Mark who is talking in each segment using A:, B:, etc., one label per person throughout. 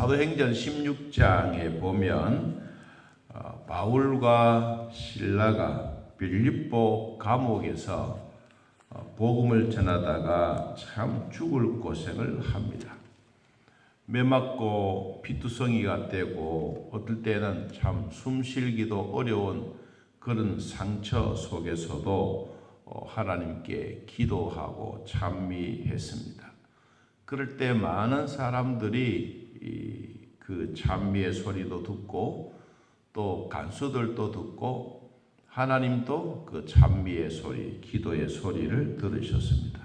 A: 사도행전 16장에 보면 어, 바울과 신라가 빌립보 감옥에서 어, 복음을 전하다가 참 죽을 고생을 합니다. 매 맞고 피투성이가 되고 어떨 때는 참 숨쉬기도 어려운 그런 상처 속에서도 어, 하나님께 기도하고 찬미했습니다. 그럴 때 많은 사람들이 이 그 찬미의 소리도 듣고 또 간수들도 듣고 하나님도 그 찬미의 소리, 기도의 소리를 들으셨습니다.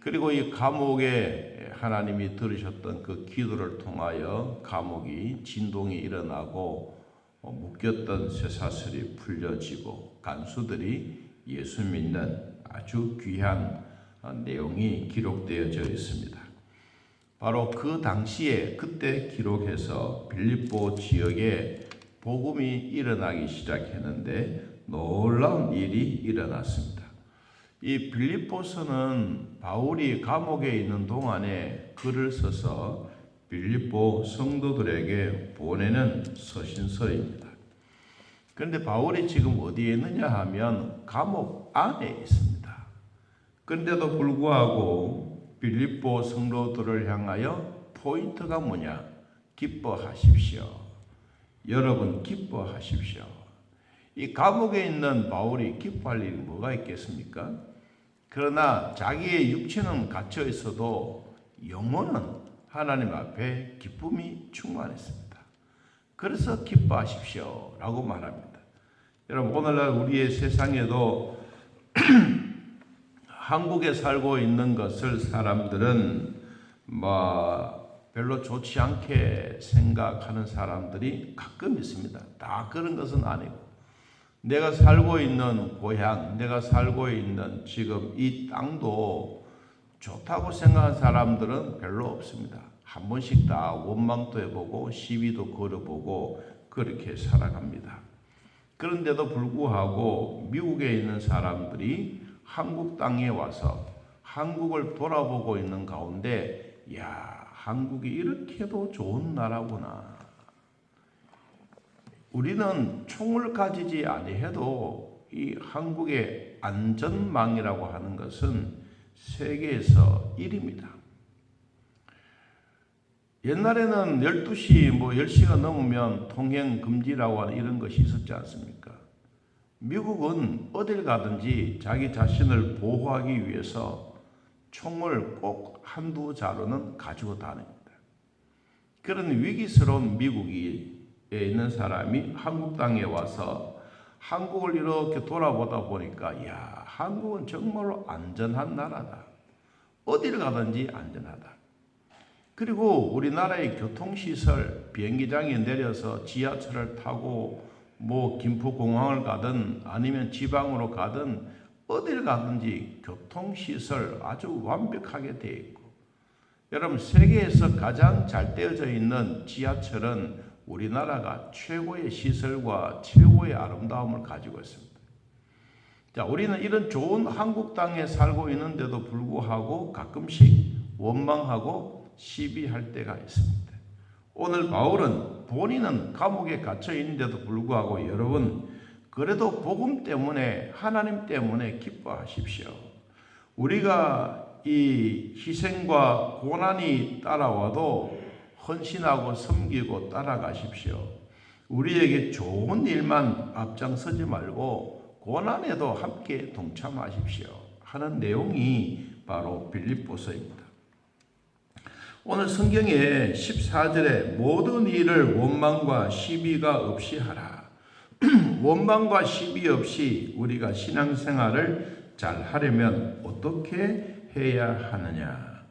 A: 그리고 이 감옥에 하나님이 들으셨던 그 기도를 통하여 감옥이 진동이 일어나고 어, 묶였던 쇠사슬이 풀려지고 간수들이 예수 믿는 아주 귀한 어, 내용이 기록되어져 있습니다. 바로 그 당시에 그때 기록해서 빌립보 지역에 복음이 일어나기 시작했는데 놀라운 일이 일어났습니다. 이 빌립보서는 바울이 감옥에 있는 동안에 글을 써서 빌립보 성도들에게 보내는 서신서입니다. 그런데 바울이 지금 어디에 있느냐 하면 감옥 안에 있습니다. 그런데도 불구하고 빌립보 성도들을 향하여 포인트가 뭐냐? 기뻐하십시오. 여러분 기뻐하십시오. 이 감옥에 있는 바울이 기뻐할 일이 뭐가 있겠습니까? 그러나 자기의 육체는 갇혀 있어도 영혼은 하나님 앞에 기쁨이 충만했습니다. 그래서 기뻐하십시오. 라고 말합니다. 여러분, 오늘날 우리의 세상에도 한국에 살고 있는 것을 사람들은 뭐 별로 좋지 않게 생각하는 사람들이 가끔 있습니다. 다 그런 것은 아니고 내가 살고 있는 고향, 내가 살고 있는 지금 이 땅도 좋다고 생각하는 사람들은 별로 없습니다. 한 번씩 다 원망도 해보고 시비도 걸어보고 그렇게 살아갑니다. 그런데도 불구하고 미국에 있는 사람들이 한국 땅에 와서 한국을 돌아보고 있는 가운데, 야, 한국이 이렇게도 좋은 나라구나. 우리는 총을 가지지 아니해도 이 한국의 안전망이라고 하는 것은 세계에서 1위입니다. 옛날에는 12시 뭐 10시가 넘으면 통행 금지라고 하는 이런 것이 있었지 않습니까? 미국은 어딜 가든지 자기 자신을 보호하기 위해서 총을 꼭 한두 자루는 가지고 다닙니다. 그런 위기스러운 미국에 있는 사람이 한국 땅에 와서 한국을 이렇게 돌아보다 보니까 야 한국은 정말로 안전한 나라다. 어디를 가든지 안전하다. 그리고 우리나라의 교통시설 비행기장에 내려서 지하철을 타고 뭐 김포공항을 가든 아니면 지방으로 가든 어딜 가든지 교통시설 아주 완벽하게 되어 있고 여러분 세계에서 가장 잘 되어져 있는 지하철은 우리나라가 최고의 시설과 최고의 아름다움을 가지고 있습니다. 자, 우리는 이런 좋은 한국 땅에 살고 있는데도 불구하고 가끔씩 원망하고 시비할 때가 있습니다. 오늘 바울은 본인은 감옥에 갇혀 있는데도 불구하고 여러분 그래도 복음 때문에 하나님 때문에 기뻐하십시오. 우리가 이 희생과 고난이 따라와도 헌신하고 섬기고 따라가십시오. 우리에게 좋은 일만 앞장서지 말고 고난에도 함께 동참하십시오. 하는 내용이 바로 빌립보서입니다. 오늘 성경에 14절에 모든 일을 원망과 시비가 없이 하라. 원망과 시비 없이 우리가 신앙생활을 잘 하려면 어떻게 해야 하느냐?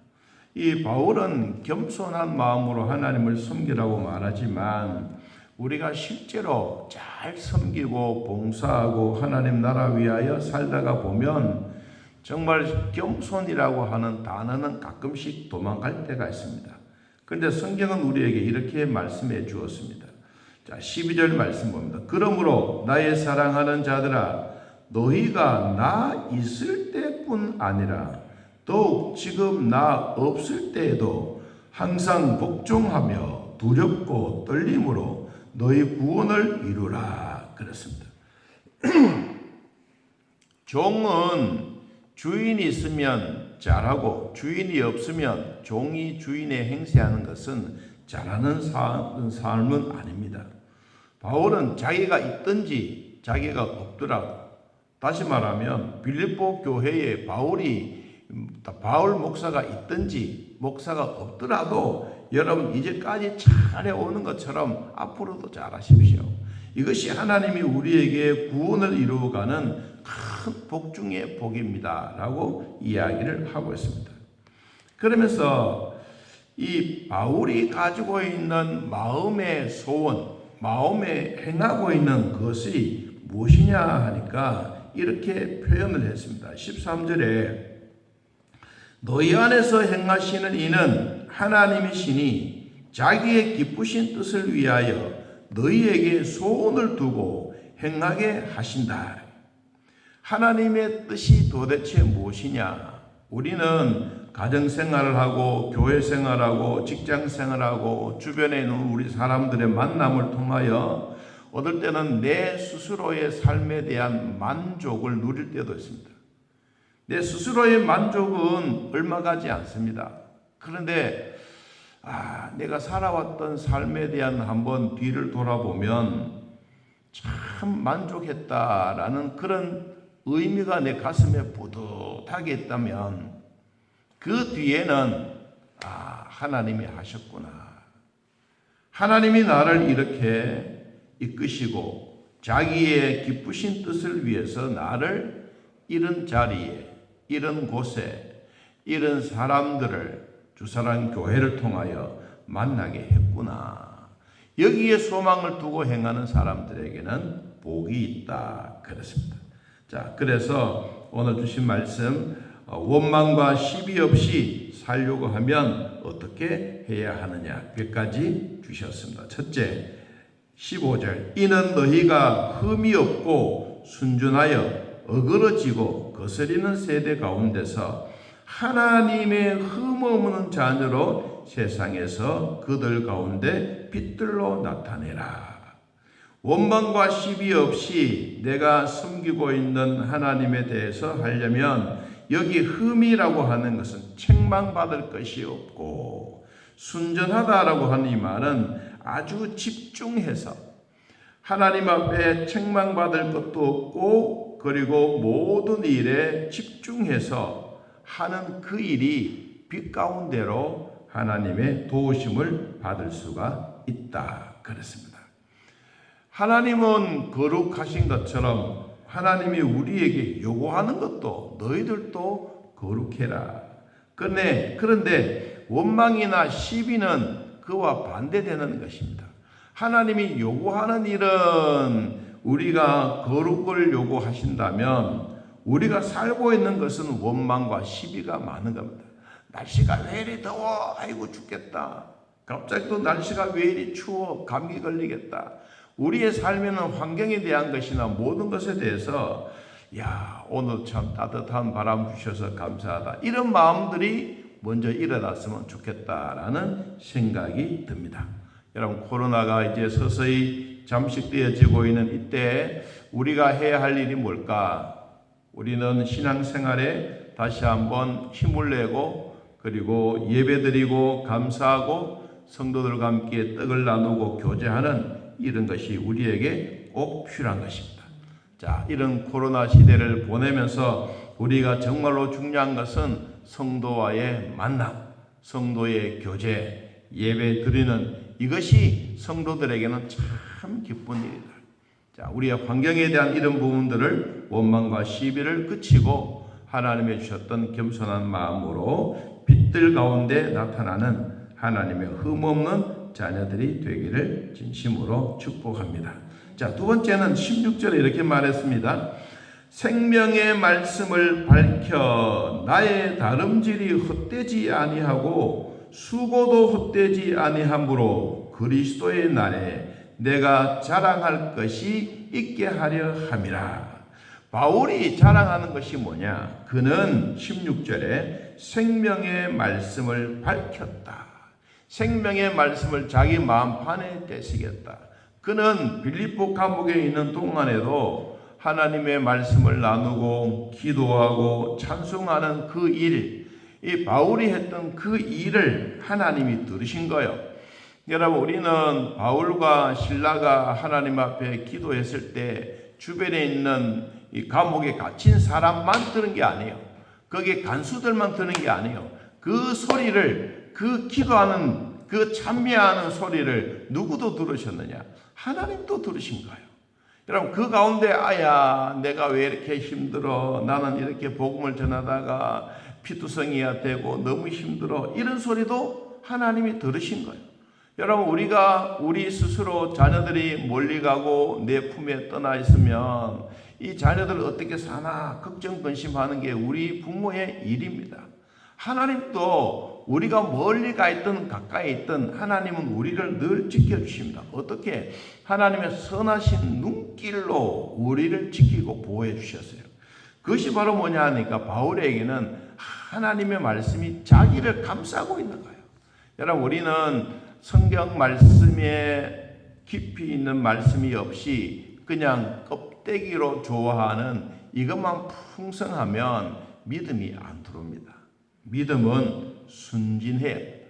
A: 이 바울은 겸손한 마음으로 하나님을 섬기라고 말하지만 우리가 실제로 잘 섬기고 봉사하고 하나님 나라 위하여 살다가 보면 정말 겸손이라고 하는 단어는 가끔씩 도망갈 때가 있습니다. 그런데 성경은 우리에게 이렇게 말씀해 주었습니다. 자, 12절 말씀 봅니다. 그러므로 나의 사랑하는 자들아 너희가 나 있을 때뿐 아니라 더욱 지금 나 없을 때에도 항상 복종하며 두렵고 떨림으로 너희 구원을 이루라 그랬습니다. 종은 주인이 있으면 잘하고 주인이 없으면 종이 주인의 행세하는 것은 잘하는 삶은 아닙니다. 바울은 자기가 있든지 자기가 없더라도 다시 말하면 빌립보 교회에 바울이 바울 목사가 있든지 목사가 없더라도 여러분 이제까지 잘해오는 것처럼 앞으로도 잘하십시오. 이것이 하나님이 우리에게 구원을 이루어가는 큰 복 중의 복입니다. 라고 이야기를 하고 있습니다. 그러면서 이 바울이 가지고 있는 마음의 소원, 마음에 행하고 있는 것이 무엇이냐 하니까 이렇게 표현을 했습니다. 13절에 너희 안에서 행하시는 이는 하나님이시니 자기의 기쁘신 뜻을 위하여 너희에게 소원을 두고 행하게 하신다. 하나님의 뜻이 도대체 무엇이냐? 우리는 가정 생활을 하고 교회 생활하고 직장 생활하고 주변에 있는 우리 사람들의 만남을 통하여 어떨 때는 내 스스로의 삶에 대한 만족을 누릴 때도 있습니다. 내 스스로의 만족은 얼마 가지 않습니다. 그런데 아, 내가 살아왔던 삶에 대한 한번 뒤를 돌아보면 참 만족했다라는 그런 의미가 내 가슴에 뿌듯하게 있다면 그 뒤에는 아, 하나님이 하셨구나. 하나님이 나를 이렇게 이끄시고 자기의 기쁘신 뜻을 위해서 나를 이런 자리에, 이런 곳에, 이런 사람들을 주사랑 교회를 통하여 만나게 했구나. 여기에 소망을 두고 행하는 사람들에게는 복이 있다. 그렇습니다. 자, 그래서 오늘 주신 말씀 어, 원망과 시비 없이 살려고 하면 어떻게 해야 하느냐 몇 가지 주셨습니다. 첫째, 15절 이는 너희가 흠이 없고 순전하여 어그러지고 거스리는 세대 가운데서 하나님의 흠 없는 자녀로 세상에서 그들 가운데 빛들로 나타내라. 원망과 시비 없이 내가 섬기고 있는 하나님에 대해서 하려면 여기 흠이라고 하는 것은 책망받을 것이 없고 순전하다라고 하는 이 말은 아주 집중해서 하나님 앞에 책망받을 것도 없고 그리고 모든 일에 집중해서 하는 그 일이 빛 가운데로 하나님의 도우심을 받을 수가 있다. 그렇습니다. 하나님은 거룩하신 것처럼 하나님이 우리에게 요구하는 것도 너희들도 거룩해라. 그런데, 그런데 원망이나 시비는 그와 반대되는 것입니다. 하나님이 요구하는 일은 우리가 거룩을 요구하신다면 우리가 살고 있는 것은 원망과 시비가 많은 겁니다. 날씨가 왜 이리 더워? 아이고 죽겠다. 갑자기 또 날씨가 왜 이리 추워? 감기 걸리겠다. 우리의 삶에는 환경에 대한 것이나 모든 것에 대해서 야 오늘 참 따뜻한 바람 주셔서 감사하다 이런 마음들이 먼저 일어났으면 좋겠다라는 생각이 듭니다. 여러분 코로나가 이제 서서히 잠식되어지고 있는 이때 우리가 해야 할 일이 뭘까? 우리는 신앙생활에 다시 한번 힘을 내고 그리고 예배드리고 감사하고 성도들과 함께 떡을 나누고 교제하는 이런 것이 우리에게 꼭 필요한 것입니다. 자, 이런 코로나 시대를 보내면서 우리가 정말로 중요한 것은 성도와의 만남, 성도의 교제, 예배 드리는 이것이 성도들에게는 참 기쁜 일이다. 자, 우리의 환경에 대한 이런 부분들을 원망과 시비를 그치고 하나님의 주셨던 겸손한 마음으로 빛들 가운데 나타나는 하나님의 흠없는 자녀들이 되기를 진심으로 축복합니다. 자, 두 번째는 16절에 이렇게 말했습니다. 생명의 말씀을 밝혀 나의 다름질이 헛되지 아니하고 수고도 헛되지 아니하므로 그리스도의 날에 내가 자랑할 것이 있게 하려 함이라. 바울이 자랑하는 것이 뭐냐? 그는 16절에 생명의 말씀을 밝혔다. 생명의 말씀을 자기 마음판에 떼시겠다. 그는 빌립보 감옥에 있는 동안에도 하나님의 말씀을 나누고 기도하고 찬송하는 그 일, 이 바울이 했던 그 일을 하나님이 들으신 거예요. 여러분, 우리는 바울과 신라가 하나님 앞에 기도했을 때 주변에 있는 이 감옥에 갇힌 사람만 들은 게 아니에요. 거기에 간수들만 들은 게 아니에요. 그 소리를, 그 기도하는, 그 찬미하는 소리를 누구도 들으셨느냐? 하나님도 들으신 거예요. 여러분 그 가운데 아야 내가 왜 이렇게 힘들어 나는 이렇게 복음을 전하다가 피투성이야 되고 너무 힘들어 이런 소리도 하나님이 들으신 거예요. 여러분 우리가 우리 스스로 자녀들이 멀리 가고 내 품에 떠나 있으면 이 자녀들 어떻게 사나 걱정 근심하는 게 우리 부모의 일입니다. 하나님도 우리가 멀리 가 있든 가까이 있든 하나님은 우리를 늘 지켜주십니다. 어떻게? 하나님의 선하신 눈길로 우리를 지키고 보호해 주셨어요. 그것이 바로 뭐냐 하니까 바울에게는 하나님의 말씀이 자기를 감싸고 있는 거예요. 여러분, 우리는 성경 말씀에 깊이 있는 말씀이 없이 그냥 껍데기로 좋아하는 이것만 풍성하면 믿음이 안 들어옵니다. 믿음은 순진해야 합니다.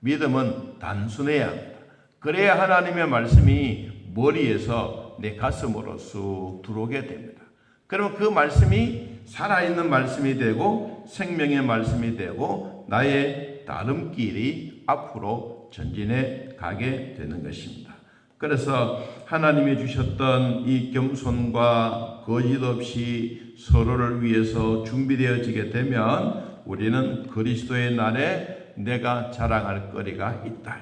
A: 믿음은 단순해야 합니다. 그래야 하나님의 말씀이 머리에서 내 가슴으로 쑥 들어오게 됩니다. 그러면 그 말씀이 살아있는 말씀이 되고 생명의 말씀이 되고 나의 다름길이 앞으로 전진해 가게 되는 것입니다. 그래서 하나님이 주셨던 이 겸손과 거짓 없이 서로를 위해서 준비되어지게 되면 우리는 그리스도의 날에 내가 자랑할 거리가 있다.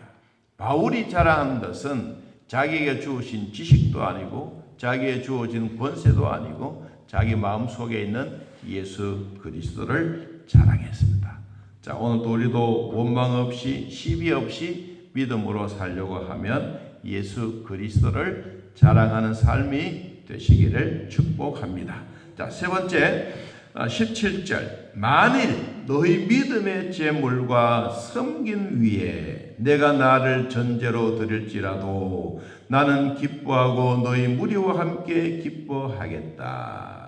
A: 바울이 자랑한 것은 자기에게 주어진 지식도 아니고 자기에 주어진 권세도 아니고 자기 마음 속에 있는 예수 그리스도를 자랑했습니다. 자, 오늘도 우리도 원망 없이 시비 없이 믿음으로 살려고 하면 예수 그리스도를 자랑하는 삶이 되시기를 축복합니다. 자, 세 번째 17절 만일 너희 믿음의 제물과 섬긴 위에 내가 나를 전제로 드릴지라도 나는 기뻐하고 너희 무리와 함께 기뻐하겠다.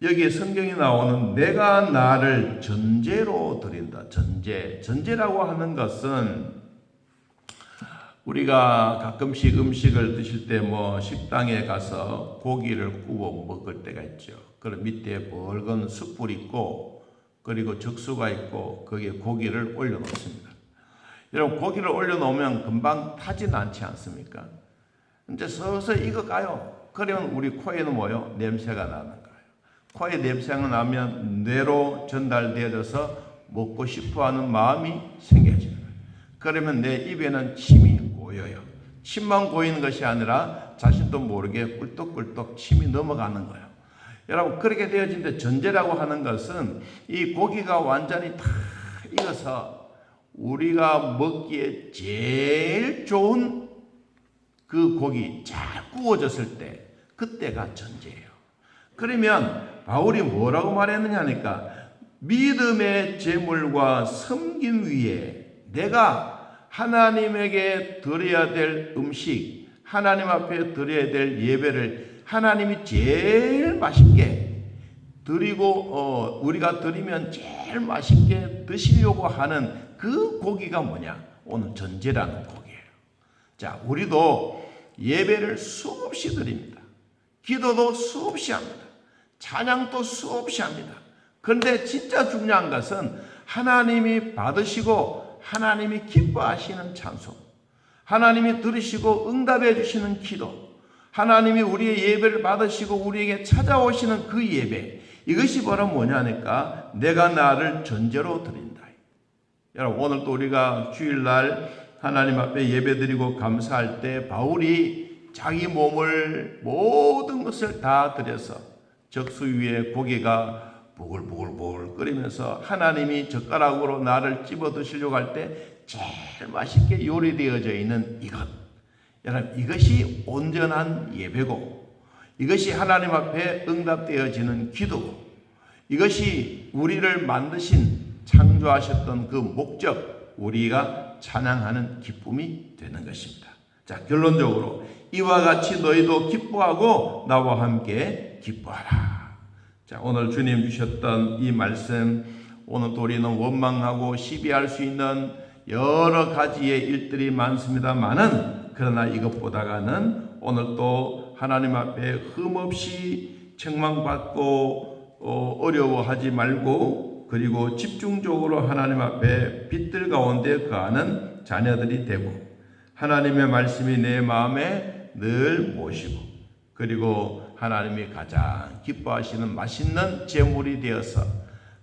A: 여기에 성경이 나오는 내가 나를 전제로 드린다. 전제. 전제라고 하는 것은 우리가 가끔씩 음식을 드실 때 뭐 식당에 가서 고기를 구워 먹을 때가 있죠. 그럼 밑에 붉은 숯불 있고 그리고 적수가 있고 거기에 고기를 올려 놓습니다. 여러분 고기를 올려 놓으면 금방 타진 않지 않습니까? 이제 서서히 익어가요. 그러면 우리 코에는 뭐요? 냄새가 나는 거예요. 코에 냄새가 나면 뇌로 전달되어져서 먹고 싶어하는 마음이 생겨지는 거예요. 그러면 내 입에는 침이 고여요. 침만 고이는 것이 아니라 자신도 모르게 꿀떡꿀떡 침이 넘어가는 거예요. 여러분 그렇게 되어진데 전제라고 하는 것은 이 고기가 완전히 다 익어서 우리가 먹기에 제일 좋은 그 고기 잘 구워졌을 때 그때가 전제예요. 그러면 바울이 뭐라고 말했느냐 하니까 믿음의 제물과 섬김 위에 내가 하나님에게 드려야 될 음식, 하나님 앞에 드려야 될 예배를 하나님이 제일 맛있게 드리고 어, 우리가 드리면 제일 맛있게 드시려고 하는 그 고기가 뭐냐? 오늘 전제라는 고기예요. 자, 우리도 예배를 수없이 드립니다. 기도도 수없이 합니다. 찬양도 수없이 합니다. 그런데 진짜 중요한 것은 하나님이 받으시고 하나님이 기뻐하시는 찬송, 하나님이 들으시고 응답해 주시는 기도, 하나님이 우리의 예배를 받으시고 우리에게 찾아오시는 그 예배, 이것이 바로 뭐냐니까 내가 나를 전제로 드린다. 여러분 오늘 또 우리가 주일날 하나님 앞에 예배드리고 감사할 때 바울이 자기 몸을 모든 것을 다 들여서 적수 위에 고기가 보글보글보글 끓이면서 하나님이 젓가락으로 나를 집어 드시려고 할 때 제일 맛있게 요리되어져 있는 이것. 여러분 이것이 온전한 예배고 이것이 하나님 앞에 응답되어지는 기도고 이것이 우리를 만드신 창조하셨던 그 목적 우리가 찬양하는 기쁨이 되는 것입니다. 자 결론적으로 이와 같이 너희도 기뻐하고 나와 함께 기뻐하라. 자 오늘 주님 주셨던 이 말씀 오늘 또 우리는 원망하고 시비할 수 있는 여러 가지의 일들이 많습니다만은 그러나 이것보다가는 오늘 또 하나님 앞에 흠없이 책망받고 어, 어려워하지 말고 그리고 집중적으로 하나님 앞에 빛들 가운데 거하는 자녀들이 되고 하나님의 말씀이 내 마음에 늘 모시고 그리고 하나님이 가장 기뻐하시는 맛있는 제물이 되어서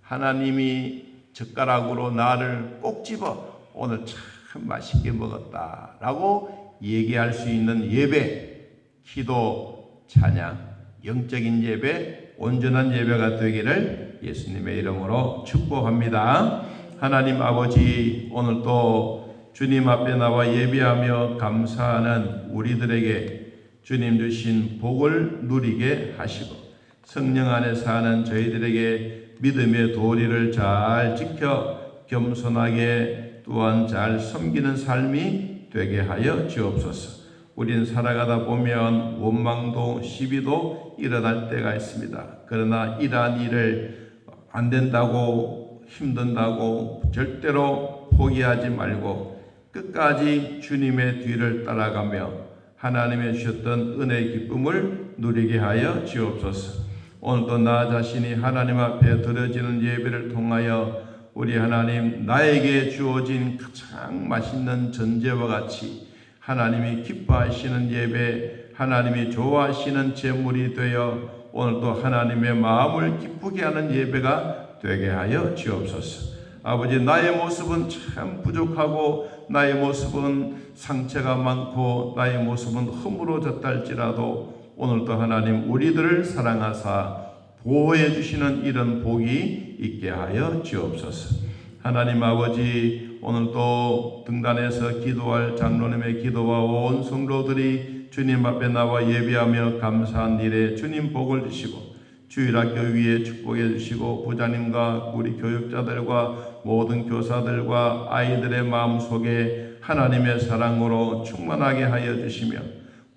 A: 하나님이 젓가락으로 나를 꼭 집어 오늘 참 맛있게 먹었다라고 얘기할 수 있는 예배, 기도, 찬양, 영적인 예배, 온전한 예배가 되기를 예수님의 이름으로 축복합니다. 하나님 아버지 오늘 또 주님 앞에 나와 예배하며 감사하는 우리들에게 주님 주신 복을 누리게 하시고 성령 안에 사는 저희들에게 믿음의 도리를 잘 지켜 겸손하게 또한 잘 섬기는 삶이 되게 하여 주옵소서. 우린 살아가다 보면 원망도 시비도 일어날 때가 있습니다. 그러나 이러한 일을 안 된다고 힘든다고 절대로 포기하지 말고 끝까지 주님의 뒤를 따라가며 하나님의 주셨던 은혜의 기쁨을 누리게 하여 주옵소서. 오늘도 나 자신이 하나님 앞에 드려지는 예배를 통하여 우리 하나님 나에게 주어진 가장 맛있는 전제와 같이 하나님이 기뻐하시는 예배, 하나님이 좋아하시는 제물이 되어 오늘도 하나님의 마음을 기쁘게 하는 예배가 되게 하여 주옵소서. 아버지 나의 모습은 참 부족하고 나의 모습은 상처가 많고 나의 모습은 허물어졌다 할지라도 오늘도 하나님 우리들을 사랑하사 보호해 주시는 이런 복이 있게 하여 주옵소서. 하나님 아버지 오늘도 등단에서 기도할 장로님의 기도와 온 성도들이 주님 앞에 나와 예배하며 감사한 일에 주님 복을 주시고 주일학교 위에 축복해 주시고 부자님과 우리 교육자들과 모든 교사들과 아이들의 마음 속에 하나님의 사랑으로 충만하게 하여 주시며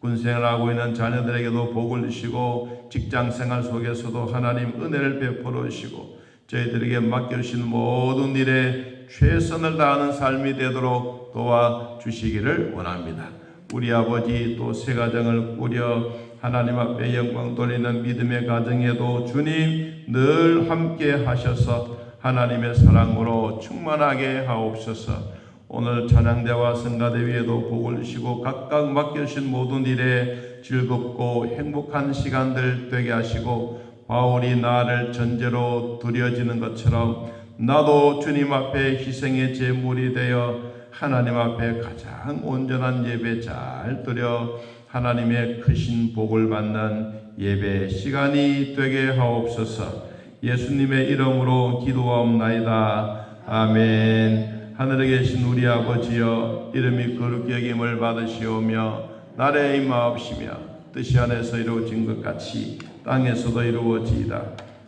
A: 군생활하고 있는 자녀들에게도 복을 주시고 직장 생활 속에서도 하나님 은혜를 베풀어 주시고 저희들에게 맡겨주신 모든 일에 최선을 다하는 삶이 되도록 도와주시기를 원합니다. 우리 아버지 또 새 가정을 꾸려 하나님 앞에 영광 돌리는 믿음의 가정에도 주님 늘 함께 하셔서 하나님의 사랑으로 충만하게 하옵소서. 오늘 찬양대와 성가대 위에도 복을 주시고 각각 맡겨주신 모든 일에 즐겁고 행복한 시간들 되게 하시고 바울이 나를 전제로 드려지는 것처럼 나도 주님 앞에 희생의 제물이 되어 하나님 앞에 가장 온전한 예배 잘 드려 하나님의 크신 복을 받는 예배 시간이 되게 하옵소서. 예수님의 이름으로 기도하옵나이다. 아멘. 하늘에 계신 우리 아버지여 이름이 거룩히 여김을 받으시오며 나라의 임하옵시며 뜻이 안에서 이루어진 것 같이 땅에서도 이루어지이다.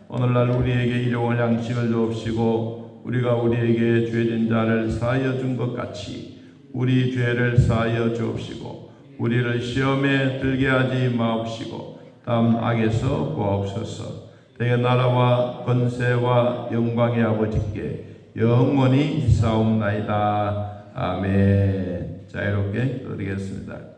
A: 오늘날 우리에게 일용할 양식을 주옵시고 우리가 우리에게 죄진 자를 사하여 준 것 같이 우리 죄를 사하여 주옵시고 우리를 시험에 들게 하지 마옵시고 다음 악에서 구하옵소서. 대개 나라와 권세와 영광의 아버지께 영원히 싸움나이다. 아멘. 자유롭게 드리겠습니다.